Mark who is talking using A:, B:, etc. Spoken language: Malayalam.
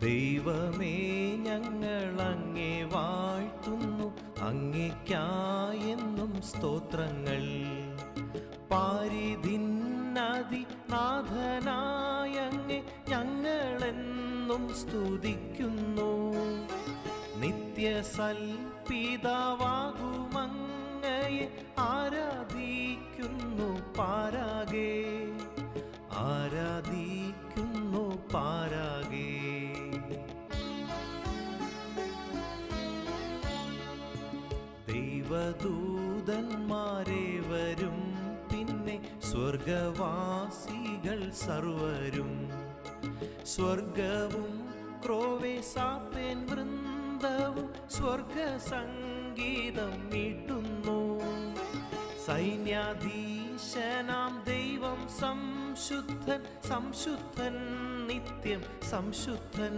A: ദൈവമേ ഞങ്ങൾ അങ്ങേ വാഴ്ത്തുന്നു. അങ്ങേക്കായെന്നും സ്തോത്രങ്ങൾ. പാരിധിന്നതി നാഥനായങ്ങെ ഞങ്ങളെന്നും സ്തുതിക്കുന്നു. നിത്യസൽപിതാവാകുമങ്ങയെ ആരാധിക്കുന്നു പാരാകെ. ആരാധിക്കുന്നു ദൈവദൂതന്മാരെ വരും. പിന്നെ സ്വർഗവാസികൾ സർവരും. സ്വർഗവും ക്രോവേ സാപ്പേൻ വൃന്ദവും സ്വർഗ സംഗീതം മീട്ടുന്നു സൈന്യാധീശനാം ദൈവം സംശുദ്ധൻ സംശുദ്ധൻ നിത്യം സംശുദ്ധൻ